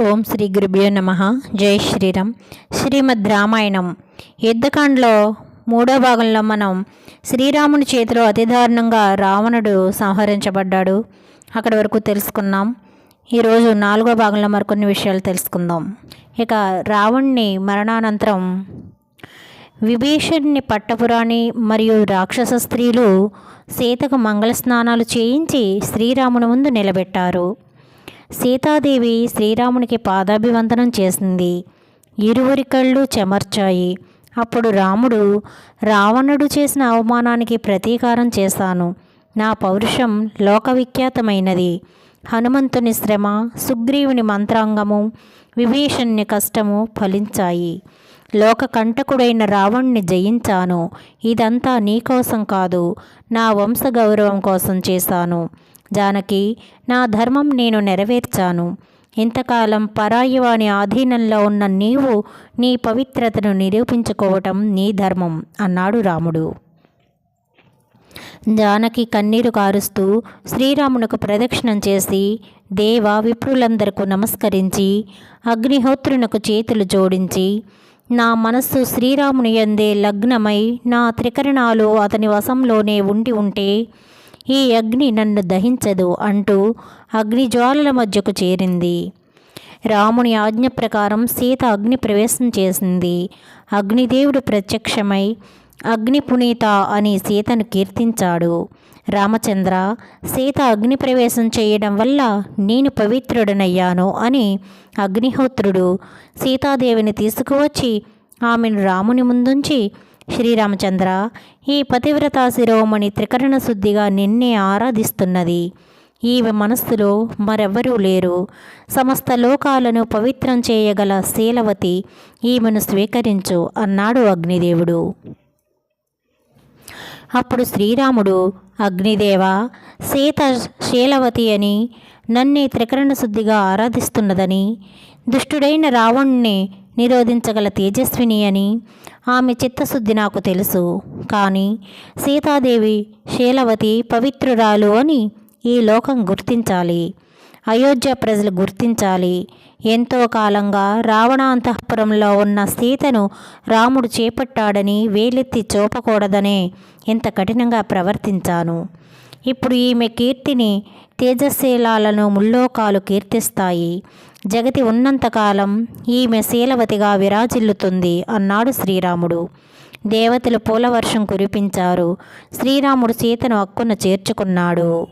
ఓం శ్రీ గురుభ్యో నమ. జై శ్రీరామ్. శ్రీమద్ రామాయణం. యుద్ధకాండలో మూడో భాగంలో మనం శ్రీరాముని చేతిలో అతి దారుణంగా రావణుడు సంహరించబడ్డాడు. అక్కడి వరకు తెలుసుకున్నాం. ఈరోజు నాలుగో భాగంలో మరికొన్ని విషయాలు తెలుసుకుందాం. ఇక రావణ్ణి మరణానంతరం విభీషణ్ణి పట్టపురాణి మరియు రాక్షస స్త్రీలు సీతకు మంగళ స్నానాలు చేయించి శ్రీరాముని ముందు నిలబెట్టారు. సీతాదేవి శ్రీరామునికి పాదాభివందనం చేసింది. ఇరువురి కళ్ళు చెమర్చాయి. అప్పుడు రాముడు రావణుడు చేసిన అవమానానికి ప్రతీకారం చేశాను. నా పౌరుషం లోకవిఖ్యాతమైనది. హనుమంతుని శ్రమ సుగ్రీవుని మంత్రాంగము విభీషణ్ణి కష్టము ఫలించాయి. లోక కంటకుడైన రావణ్ణి జయించాను. ఇదంతా నీకోసం కాదు నా వంశ గౌరవం కోసం చేశాను. జానకి నా ధర్మం నేను నెరవేర్చాను. ఇంతకాలం పరాయివాని ఆధీనంలో ఉన్న నీవు నీ పవిత్రతను నిరూపించుకోవటం నీ ధర్మం అన్నాడు రాముడు. జానకి కన్నీరు కారుస్తూ శ్రీరామునకు ప్రదక్షిణం చేసి దేవ విప్రులందరకు నమస్కరించి అగ్నిహోత్రునకు చేతులు జోడించి నా మనస్సు శ్రీరాముని ఎందే లగ్నమై నా త్రికరణాలు అతని వశంలోనే ఉండి ఉంటే ఈ అగ్ని నన్ను దహించదు అంటూ అగ్నిజ్వాలల మధ్యకు చేరింది. రాముని ఆజ్ఞ ప్రకారం సీత అగ్ని ప్రవేశం చేసింది. అగ్నిదేవుడు ప్రత్యక్షమై అగ్ని పునీత అని సీతను కీర్తించాడు. రామచంద్ర సీత అగ్ని ప్రవేశం చేయడం వల్ల నేను పవిత్రుడనయ్యాను అని అగ్నిహోత్రుడు సీతాదేవిని తీసుకువచ్చి ఆమెను రాముని ముందుంచి శ్రీరామచంద్ర ఈ పతివ్రతా శిరోమణి త్రికరణ శుద్ధిగా నిన్నే ఆరాధిస్తున్నది. ఈమె మనస్సులో మరెవ్వరూ లేరు. సమస్త లోకాలను పవిత్రం చేయగల శీలవతి ఈమెను స్వీకరించు అన్నాడు అగ్నిదేవుడు. అప్పుడు శ్రీరాముడు అగ్నిదేవ సీత శీలవతి అని నన్నే త్రికరణ శుద్ధిగా ఆరాధిస్తున్నదని దుష్టుడైన రావణ్ణి నిరోధించగల తేజస్విని అని ఆమె చిత్తశుద్ధి నాకు తెలుసు. కానీ సీతాదేవి శీలవతి పవిత్రురాలు అని ఈ లోకం గుర్తించాలి. అయోధ్య ప్రజలు గుర్తించాలి. ఎంతో కాలంగా రావణాంతఃపురంలో ఉన్న సీతను రాముడు చేపట్టాడని వేలెత్తి చూపకూడదనే ఇంత కఠినంగా ప్రవర్తించాను. ఇప్పుడు ఈమె కీర్తిని తేజశీలాలను ముల్లోకాలు కీర్తిస్తాయి. జగతి ఉన్నంతకాలం ఈమె శీలవతిగా విరాజిల్లుతుంది అన్నాడు శ్రీరాముడు. దేవతలు పూలవర్షం కురిపించారు. శ్రీరాముడు సీతను అక్కున చేర్చుకున్నాడు.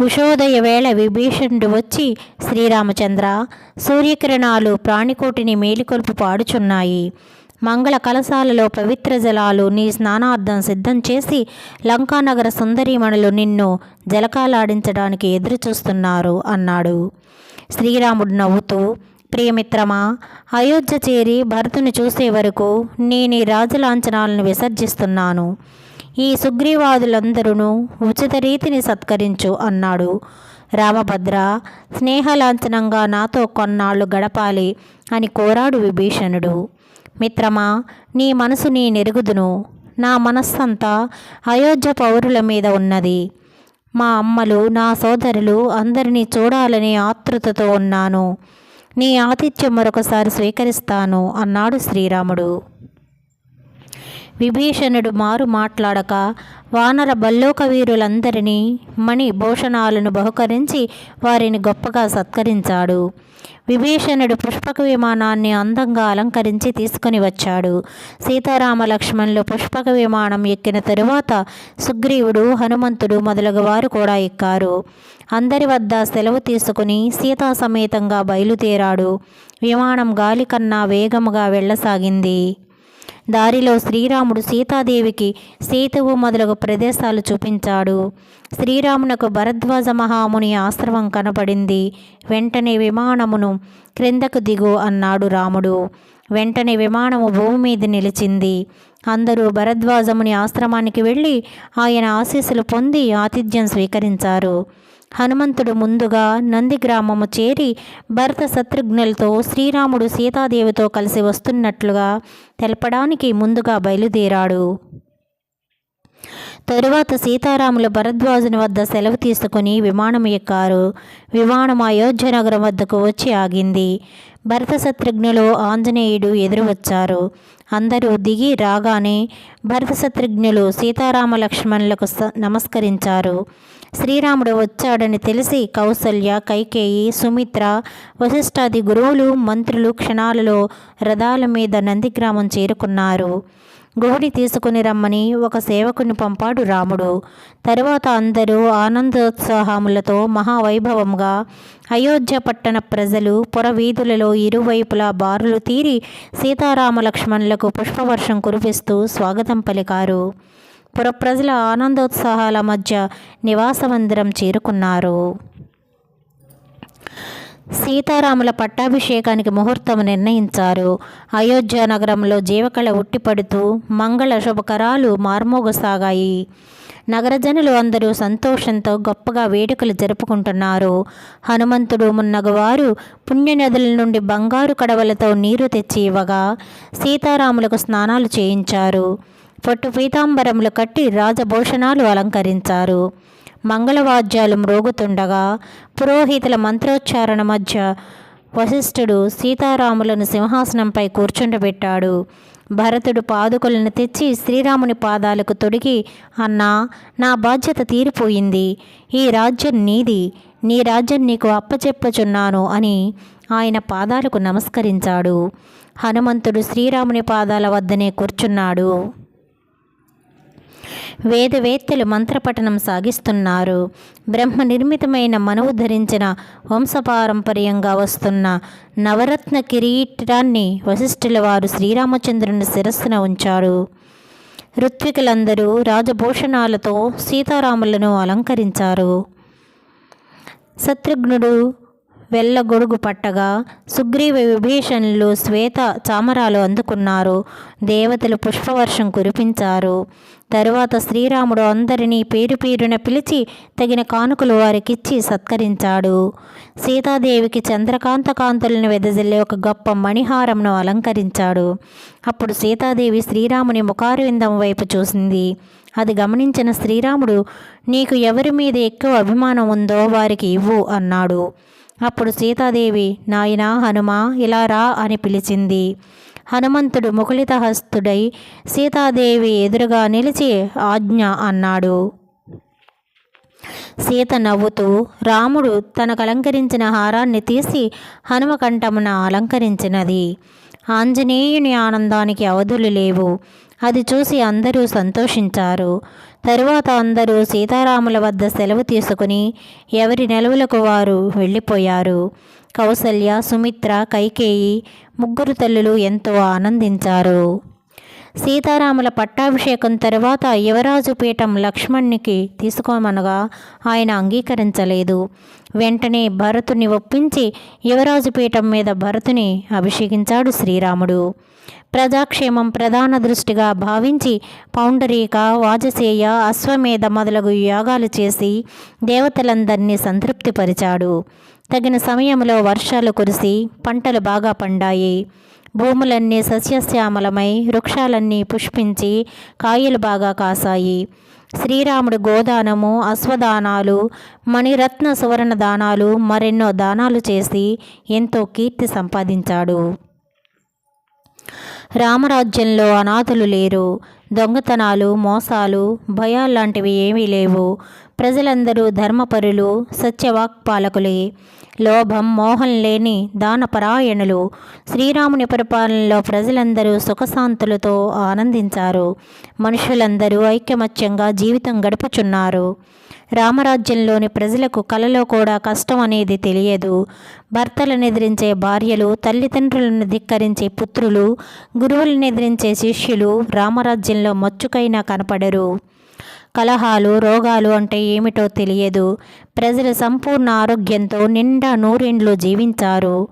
ఉషోదయ వేళ విభీషణుడు వచ్చి శ్రీరామచంద్ర సూర్యకిరణాలు ప్రాణికోటిని మేలుకొల్పు పాడుచున్నాయి. మంగళ కలశాలలో పవిత్ర జలాలు నీ స్నానార్థం సిద్ధం చేసి లంకానగర సుందరీమణులు నిన్ను జలకాలాడించడానికి ఎదురుచూస్తున్నారు అన్నాడు. శ్రీరాముడు నవ్వుతూ ప్రియమిత్రమా అయోధ్య చేరి భరతుని చూసే వరకు నేను ఈ రాజలాంఛనాలను విసర్జిస్తున్నాను. ఈ సుగ్రీవాదులందరూ ఉచిత రీతిని సత్కరించు అన్నాడు. రామభద్ర స్నేహలాంఛనంగా నాతో కొన్నాళ్ళు గడపాలి అని కోరాడు విభీషణుడు. మిత్రమా నీ మనసు నీ నెరుగుదును. నా మనస్సంతా అయోధ్య పౌరుల మీద ఉన్నది. మా అమ్మలు నా సోదరులు అందరినీ చూడాలని ఆతృతతో ఉన్నాను. నీ ఆతిథ్యం మరొకసారి స్వీకరిస్తాను అన్నాడు శ్రీరాముడు. విభీషణుడు మారు మాట్లాడక వానర బల్లోక వీరులందరినీ మణి భూషణాలను బహుకరించి వారిని గొప్పగా సత్కరించాడు. విభీషణుడు పుష్పక విమానాన్ని అందంగా అలంకరించి తీసుకుని వచ్చాడు. సీతారామ లక్ష్మణులు పుష్పక విమానం ఎక్కిన తరువాత సుగ్రీవుడు హనుమంతుడు మొదలగు వారు కూడా ఎక్కారు. అందరి వద్ద సెలవు తీసుకుని సీతా సమేతంగా బయలుదేరాడు. విమానం గాలి కన్నా వేగముగా వెళ్ళసాగింది. దారిలో శ్రీరాముడు సీతాదేవికి సీతవు మొదలగు ప్రదేశాలు చూపించాడు. శ్రీరామునకు భరద్వాజ మహాముని ఆశ్రమం కనపడింది. వెంటనే విమానమును క్రిందకు దిగు అన్నాడు రాముడు. వెంటనే విమానము భూమి మీద నిలిచింది. అందరూ భరద్వాజముని ఆశ్రమానికి వెళ్ళి ఆయన ఆశీస్సులు పొంది ఆతిథ్యం స్వీకరించారు. హనుమంతుడు ముందుగా నందిగ్రామము చేరి భరత శత్రుఘ్నులతో శ్రీరాముడు సీతాదేవితో కలిసి వస్తున్నట్లుగా తెలపడానికి ముందుగా బయలుదేరాడు. తరువాత సీతారాములు భరద్వాజుని వద్ద సెలవు తీసుకుని విమానం ఎక్కారు. విమానం అయోధ్య నగరం వద్దకు వచ్చి ఆగింది. భరత శత్రుఘ్నులు ఆంజనేయుడు ఎదురు వచ్చారు. అందరూ దిగి రాగానే భరత శత్రుఘ్నులు సీతారామ లక్ష్మణులకు స- నమస్కరించారు. శ్రీరాముడు వచ్చాడని తెలిసి కౌసల్య కైకేయి సుమిత్ర వశిష్ఠాది గురువులు మంత్రులు క్షణాలలో రథాల మీద నందిగ్రామం చేరుకున్నారు. గుహుడి తీసుకుని రమ్మని ఒక సేవకుని పంపాడు రాముడు. తరువాత అందరూ ఆనందోత్సాహములతో మహావైభవంగా అయోధ్య పట్టణ ప్రజలు పురవీధులలో ఇరువైపులా బారులు తీరి సీతారామ లక్ష్మణులకు పుష్పవర్షం కురిపిస్తూ స్వాగతం పలికారు. పురప్రజల ఆనందోత్సాహాల మధ్య నివాస మందిరం చేరుకున్నారు. సీతారాముల పట్టాభిషేకానికి ముహూర్తం నిర్ణయించారు. అయోధ్య నగరంలో జీవకళ ఉట్టిపడుతూ మంగళ శుభకరాలు మార్మోగసాగాయి. నగరజనులు అందరూ సంతోషంతో గొప్పగా వేడుకలు జరుపుకుంటున్నారు. హనుమంతుడు మున్నగవారు పుణ్యనదుల నుండి బంగారు కడవలతో నీరు తెచ్చి ఇవ్వగా సీతారాములకు స్నానాలు చేయించారు. పొట్టు పీతాంబరములు కట్టి రాజభూషణాలు అలంకరించారు. మంగళవాద్యాలు మ్రోగుతుండగా పురోహితుల మంత్రోచ్చారణ మధ్య వశిష్ఠుడు సీతారాములను సింహాసనంపై కూర్చుండబెట్టాడు. భరతుడు పాదుకులను తెచ్చి శ్రీరాముని పాదాలకు తొడిగి అన్నా నా బాధ్యత తీరిపోయింది. ఈ రాజ్యం నీది. నీ రాజ్యం నీకు అప్పచెప్పచున్నాను అని ఆయన పాదాలకు నమస్కరించాడు. హనుమంతుడు శ్రీరాముని పాదాల వద్దనే కూర్చున్నాడు. వేదవేత్తలు మంత్రపఠనం సాగిస్తున్నారు. బ్రహ్మ నిర్మితమైన మనువు ధరించిన వంశపారంపర్యంగా వస్తున్న నవరత్న కిరీటాన్ని వశిష్ఠుల వారు శ్రీరామచంద్రుని శిరస్సున ఉంచారు ఋత్వికులందరూ రాజభూషణాలతో సీతారాములను అలంకరించారు. శత్రుఘ్నుడు వెళ్ళగొడుగు పట్టగా సుగ్రీవ విభీషణులు శ్వేత చామరాలు అందుకున్నారు. దేవతలు పుష్పవర్షం కురిపించారు. తరువాత శ్రీరాముడు అందరినీ పేరు పేరున పిలిచి తగిన కానుకలు వారికిచ్చి సత్కరించాడు. సీతాదేవికి చంద్రకాంత కాంతులను వెదజల్లే ఒక గొప్ప మణిహారంను అలంకరించాడు. అప్పుడు సీతాదేవి శ్రీరాముని ముఖారవిందం వైపు చూసింది. అది గమనించిన శ్రీరాముడు నీకు ఎవరి మీద ఎక్కువ అభిమానం ఉందో వారికి ఇవ్వు అన్నాడు. అప్పుడు సీతాదేవి నాయనా హనుమ ఇలా రా అని పిలిచింది. హనుమంతుడు ముకులితహస్తుడై సీతాదేవి ఎదురుగా నిలిచి ఆజ్ఞ అన్నాడు. సీత నవ్వుతూ రాముడు తనకు అలంకరించిన హారాన్ని తీసి హనుమకంఠమున అలంకరించినది. ఆంజనేయుని ఆనందానికి అవధులు లేవు. అది చూసి అందరూ సంతోషించారు. తరువాత అందరూ సీతారాముల వద్ద సెలవు తీసుకుని ఎవరి నెలవులకు వారు వెళ్ళిపోయారు. కౌసల్య సుమిత్ర కైకేయి ముగ్గురు తల్లులు ఎంతో ఆనందించారు. సీతారాముల పట్టాభిషేకం తర్వాత యువరాజు పీఠం లక్ష్మణ్నికి తీసుకోమనగా ఆయన అంగీకరించలేదు. వెంటనే భరతుని ఒప్పించి యువరాజు పీఠం మీద భరతుని అభిషేకించాడు శ్రీరాముడు. ప్రజాక్షేమం ప్రధాన దృష్టిగా భావించి పౌండరీక వాజసేయ అశ్వమేధ మొదలగు యాగాలు చేసి దేవతలందరినీ సంతృప్తిపరిచాడు. తగిన సమయంలో వర్షాలు కురిసి పంటలు బాగా పండాయి. భూములన్నీ సస్యశ్యామలమై వృక్షాలన్నీ పుష్పించి కాయలు బాగా కాసాయి. శ్రీరాముడు గోదానము అశ్వదానాలు మణిరత్న సువర్ణ దానాలు మరెన్నో దానాలు చేసి ఎంతో కీర్తి సంపాదించాడు. రామరాజ్యంలో అనాథులు లేరు. దొంగతనాలు మోసాలు భయాల్లాంటివి ఏమీ లేవు. ప్రజలందరూ ధర్మపరులు సత్యవాక్పాలకులే. లోభం మోహం లేని దానపరాయణులు. శ్రీరాముని పరిపాలనలో ప్రజలందరూ సుఖశాంతులతో ఆనందించారు. మనుషులందరూ ఐకమత్యంగా జీవితం గడుపుచున్నారు. రామరాజ్యంలోని ప్రజలకు కలలో కూడా కష్టం అనేది తెలియదు. భర్తలను ఎదిరించే భార్యలు తల్లిదండ్రులను ధిక్కరించే పుత్రులు గురువులను ఎదిరించే శిష్యులు రామరాజ్యంలో మచ్చుకైనా కనపడరు. కలహాలు రోగాలు అంటే ఏమిటో తెలియదు. ప్రజలు సంపూర్ణ ఆరోగ్యంతో నిండా నూరేండ్లు జీవించారు.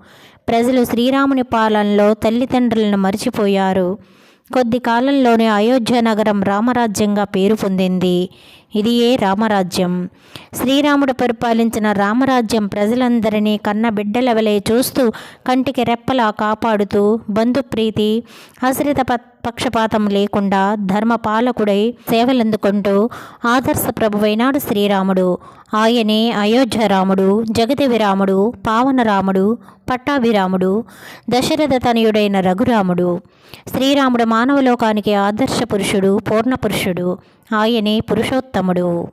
ప్రజలు శ్రీరాముని పాలనలో తల్లిదండ్రులను మర్చిపోయారు. కొద్ది కాలంలోనే అయోధ్య నగరం రామరాజ్యంగా పేరు పొందింది. ఇది ఏ రామరాజ్యం. శ్రీరాముడు పరిపాలించిన రామరాజ్యం ప్రజలందరినీ కన్న బిడ్డల వలె చూస్తూ కంటికి రెప్పలా కాపాడుతూ బంధుప్రీతి ఆశ్రిత పక్షపాతం లేకుండా ధర్మపాలకుడై సేవలందుకుంటూ ఆదర్శ ప్రభువైనాడు శ్రీరాముడు. ఆయనే అయోధ్య రాముడు జగతి విరాముడు పట్టాభిరాముడు దశరథ తనయుడైన రఘురాముడు. శ్రీరాముడు మానవలోకానికి ఆదర్శ పురుషుడు పూర్ణ పురుషుడు. ఆయనే పురుషోత్తముడు.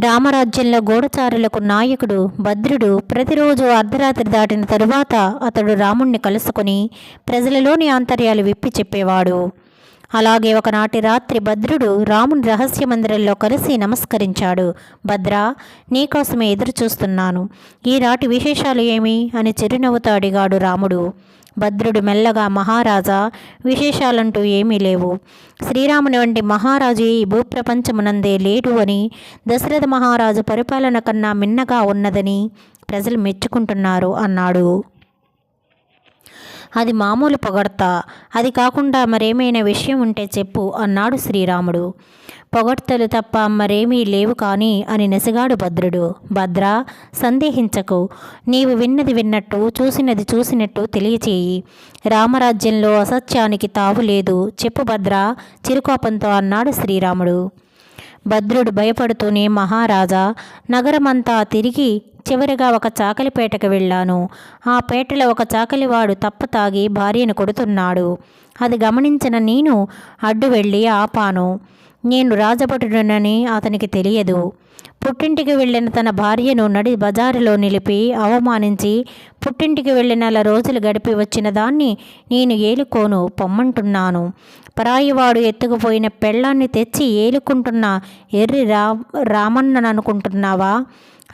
రామరాజ్యంలో గూఢచారులకు నాయకుడు భద్రుడు ప్రతిరోజు అర్ధరాత్రి దాటిన తరువాత అతడు రాముణ్ణి కలుసుకొని ప్రజలలోని ఆంతర్యాలు విప్పి చెప్పేవాడు. అలాగే ఒకనాటి రాత్రి భద్రుడు రాముని రహస్య మందిరంలో కలిసి నమస్కరించాడు. భద్ర నీకోసమే ఎదురు చూస్తున్నాను ఈ రాటి విశేషాలు ఏమి? అని చిరునవ్వుతో అడిగాడు రాముడు. భద్రుడు మెల్లగా మహారాజా విశేషాలంటూ ఏమీ లేవు. శ్రీరాముని వంటి మహారాజు ఈ భూప్రపంచమునందే లేడు అని దశరథ మహారాజు పరిపాలన కన్నా మిన్నగా ఉన్నదని ప్రజలు మెచ్చుకుంటున్నారు అన్నాడు. అది మామూలు పొగడ్త. అది కాకుండా మరేమైనా విషయం ఉంటే చెప్పు అన్నాడు శ్రీరాముడు. పొగడ్తలు తప్ప మరేమీ లేవు కానీ అని నెసగాడు భద్రుడు. భద్ర సందేహించకు. నీవు విన్నది విన్నట్టు చూసినది చూసినట్టు తెలియచేయి. రామరాజ్యంలో అసత్యానికి తావు లేదు. చెప్పు భద్ర చిరుకోపంతో అన్నాడు శ్రీరాముడు. భద్రుడు భయపడుతూనే మహారాజా నగరమంతా తిరిగి చివరిగా ఒక చాకలిపేటకు వెళ్ళాను. ఆ పేటలో ఒక చాకలివాడు తప్ప తాగి భార్యను కొడుతున్నాడు. అది గమనించిన నేను అడ్డు వెళ్ళి ఆపాను. నేను రాజభటుడనని అతనికి తెలియదు. పుట్టింటికి వెళ్ళిన తన భార్యను నడి బజారులో నిలిపి అవమానించి పుట్టింటికి వెళ్ళి నెల రోజులు గడిపి వచ్చిన దాన్ని నేను ఏలుకోను పొమ్మంటున్నాను. పరాయివాడు ఎత్తుకుపోయిన పెళ్ళాన్ని తెచ్చి ఏలుకుంటున్న ఎర్రి రా రామన్నననుకుంటున్నావా?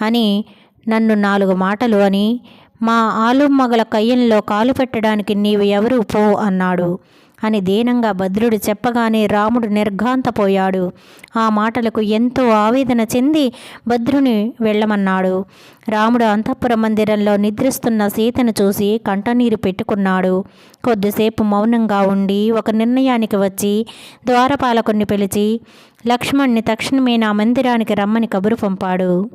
అని నన్ను నాలుగు మాటలు అని మా ఆలుమ్మగల కయ్యంలో కాలు పెట్టడానికి నీవు ఎవరు పో అన్నాడు. అని దీనంగా భద్రుడు చెప్పగానే రాముడు నిర్ఘాంతపోయాడు. ఆ మాటలకు ఎంతో ఆవేదన చెంది భద్రుని వెళ్ళమన్నాడు. రాముడు అంతఃపుర మందిరంలో నిద్రిస్తున్న సీతను చూసి కంటనీరు పెట్టుకున్నాడు. కొద్దిసేపు మౌనంగా ఉండి ఒక నిర్ణయానికి వచ్చి ద్వారపాలకుణ్ణి పిలిచి లక్ష్మణ్ణి తక్షణమే నా మందిరానికి రమ్మని కబురు పంపాడు.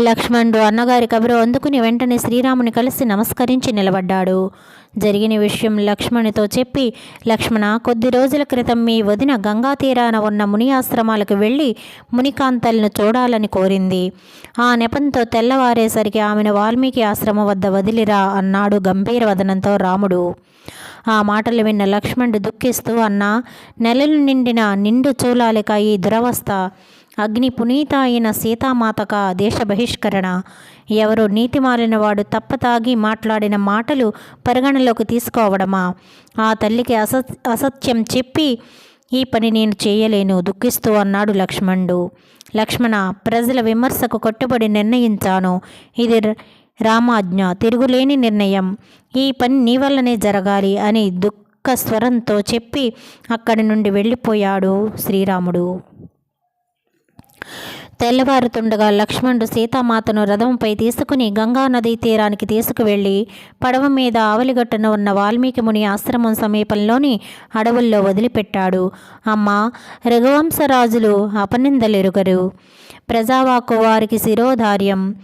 లక్ష్మణుడు అన్నగారి కబురు అందుకుని వెంటనే శ్రీరాముని కలిసి నమస్కరించి నిలబడ్డాడు. జరిగిన విషయం లక్ష్మణితో చెప్పి లక్ష్మణ కొద్ది రోజుల క్రితం మీ వదిన గంగా తీరాన ఉన్న ముని ఆశ్రమాలకు వెళ్ళి మునికాంతలను చూడాలని కోరింది. ఆ నెపంతో తెల్లవారేసరికి ఆమెను వాల్మీకి ఆశ్రమం వద్ద వదిలిరా అన్నాడు గంభీర వదనంతో రాముడు. ఆ మాటలు విన్న లక్ష్మణుడు దుఃఖిస్తూ అన్న నెలలు నిండిన నిండు చూలాలిక ఈ దురవస్థ. అగ్ని పునీత అయిన సీతామాతక దేశ బహిష్కరణ ఎవరు నీతి మారినవాడు తప్పతాగి మాట్లాడిన మాటలు పరిగణలోకి తీసుకోవడమా? ఆ తల్లికి అస అసత్యం చెప్పి ఈ పని నేను చేయలేను దుఃఖిస్తూ అన్నాడు లక్ష్మణుడు. లక్ష్మణ ప్రజల విమర్శకు కట్టుబడి నిర్ణయించాను. ఇది రామాజ్ఞ తిరుగులేని నిర్ణయం. ఈ పని నీ వల్లనే జరగాలి అని దుఃఖ స్వరంతో చెప్పి అక్కడి నుండి వెళ్ళిపోయాడు శ్రీరాముడు. తెల్లవారుతుండగా లక్ష్మణుడు సీతామాతను రథంపై తీసుకుని గంగానదీ తీరానికి తీసుకువెళ్ళి పడవ మీద ఆవలిగట్టున ఉన్న వాల్మీకి ముని ఆశ్రమం సమీపంలోని అడవుల్లో వదిలిపెట్టాడు. అమ్మ రఘువంశరాజులు అపనిందలెరుగరు. ప్రజావాకు వారికి శిరోధార్యం.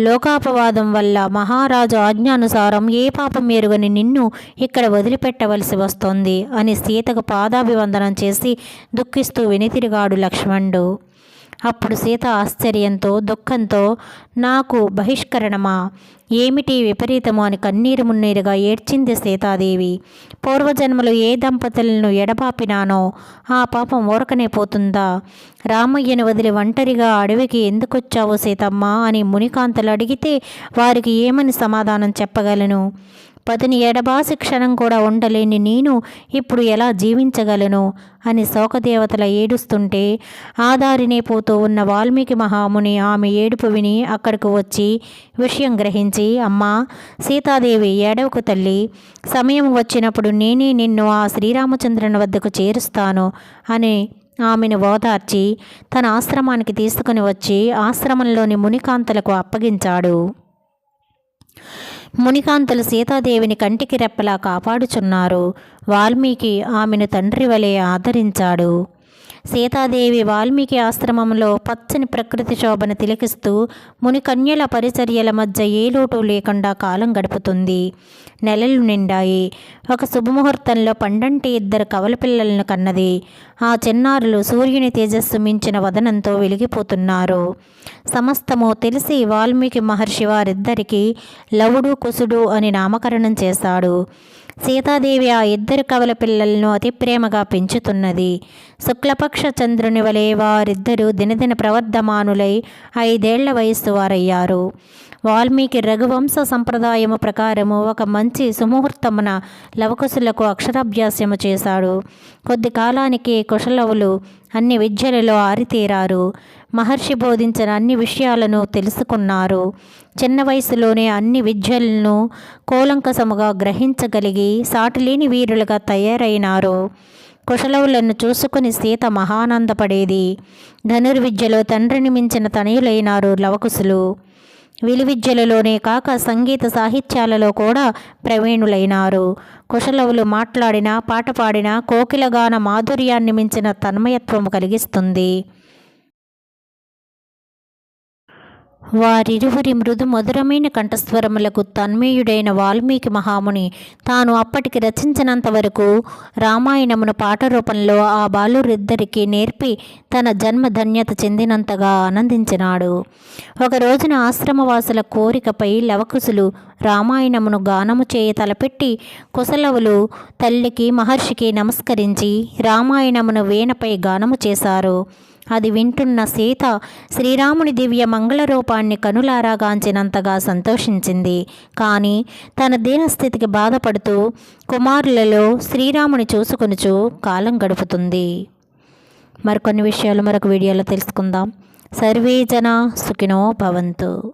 లోకాపవాదం వల్ల మహారాజు ఆజ్ఞానుసారం ఏ పాపం ఎరుగని నిన్ను ఇక్కడ వదిలిపెట్టవలసి వస్తోంది అని సీతకు పాదాభివందనం చేసి దుఃఖిస్తూ వెనుతిరిగాడు లక్ష్మణుడు. అప్పుడు సీత ఆశ్చర్యంతో దుఃఖంతో నాకు బహిష్కరణమా? ఏమిటి విపరీతము? అని కన్నీరు మున్నీరుగా ఏడ్చింది సీతాదేవి. పూర్వజన్మలు ఏ దంపతులను ఎడబాపినానో ఆ పాపం ఊరకనే పోతుందా? రామయ్యను వదిలి ఒంటరిగా అడవికి ఎందుకొచ్చావు సీతమ్మ? అని మునికాంతలు అడిగితే వారికి ఏమని సమాధానం చెప్పగలను? పతిని ఎడబాసి క్షణం కూడా ఉండలేని నేను ఇప్పుడు ఎలా జీవించగలను? అని శోకదేవతల ఏడుస్తుంటే ఆదారినే పోతూ ఉన్న వాల్మీకి మహాముని ఆమె ఏడుపు విని అక్కడికి వచ్చి విషయం గ్రహించి అమ్మా సీతాదేవి ఏడవకు తల్లి. సమయం వచ్చినప్పుడు నేనే నిన్ను ఆ శ్రీరామచంద్రుని వద్దకు చేరుస్తాను అని ఆమెను ఓదార్చి తన ఆశ్రమానికి తీసుకుని వచ్చి ఆశ్రమంలోని మునికాంతలకు అప్పగించాడు. మునికాంతులు సీతాదేవిని కంటికి రెప్పలా కాపాడుచున్నారు. వాల్మీకి ఆమెను తండ్రి వలె ఆదరించాడు. సీతాదేవి వాల్మీకి ఆశ్రమంలో పచ్చని ప్రకృతి శోభను తిలకిస్తూ మునికన్యల పరిచర్యల మధ్య ఏ లోటు లేకుండా కాలం గడుపుతుంది. నెలలు నిండాయి. ఒక శుభముహూర్తంలో పండంటి ఇద్దరు కవల పిల్లలను కన్నది. ఆ చిన్నారులు సూర్యుని తేజస్సు మించిన వదనంతో వెలిగిపోతున్నారు. సమస్తము తెలిసి వాల్మీకి మహర్షి వారిద్దరికీ లవుడు కుసుడు అని నామకరణం చేశాడు. సీతాదేవి ఆ ఇద్దరు కవల పిల్లలను అతి ప్రేమగా పెంచుతున్నది. శుక్లపక్ష చంద్రుని వలె వారిద్దరూ దినదిన ప్రవర్ధమానులై ఐదేళ్ళ వయస్సు వారయ్యారు. వాల్మీకి రఘువంశ సంప్రదాయము ప్రకారము ఒక మంచి సుముహూర్తమున లవకుశులకు అక్షరాభ్యాసము చేశాడు. కొద్ది కాలానికి కుశలవులు అన్ని విద్యలలో ఆరితేరారు. మహర్షి బోధించిన అన్ని విషయాలను తెలుసుకున్నారు. చిన్న వయసులోనే అన్ని విద్యలను కూలంకసముగా గ్రహించగలిగి సాటిలేని వీరులుగా తయారైనారు. కుశలవులను చూసుకుని సీత మహానందపడేది. ధనుర్విద్యలో తండ్రిని మించిన తనయులైనారు లవకుశులు. విలువిద్యలలోనే కాక సంగీత సాహిత్యాలలో కూడా ప్రవీణులైనారు. కుశలవులు మాట్లాడినా పాట పాడినా కోకిలగాన మాధుర్యాన్ని మించిన తన్మయత్వము కలిగిస్తుంది. వారిరువురి మృదు మధురమైన కంఠస్వరములకు తన్మేయుడైన వాల్మీకి మహాముని తాను అప్పటికి రచించినంత వరకు రామాయణమును పాట రూపంలో ఆ బాలురిద్దరికి నేర్పి తన జన్మ ధన్యత చెందినంతగా ఆనందించినాడు. ఒక రోజున ఆశ్రమవాసుల కోరికపై లవకుశులు రామాయణమును గానము చేయ తలపెట్టి కుశలవులు తల్లికి మహర్షికి నమస్కరించి రామాయణమును వీణపై గానము చేశారు. అది వింటున్న సీత శ్రీరాముని దివ్య మంగళ రూపాన్ని కనులారాగాంచినంతగా సంతోషించింది. కానీ తన దీనస్థితికి బాధపడుతూ కుమారులలో శ్రీరాముని చూసుకొనుచు కాలం గడుపుతుంది. మరికొన్ని విషయాలు మరొక వీడియోలో తెలుసుకుందాం. సర్వే జన సుఖినో భవంతు.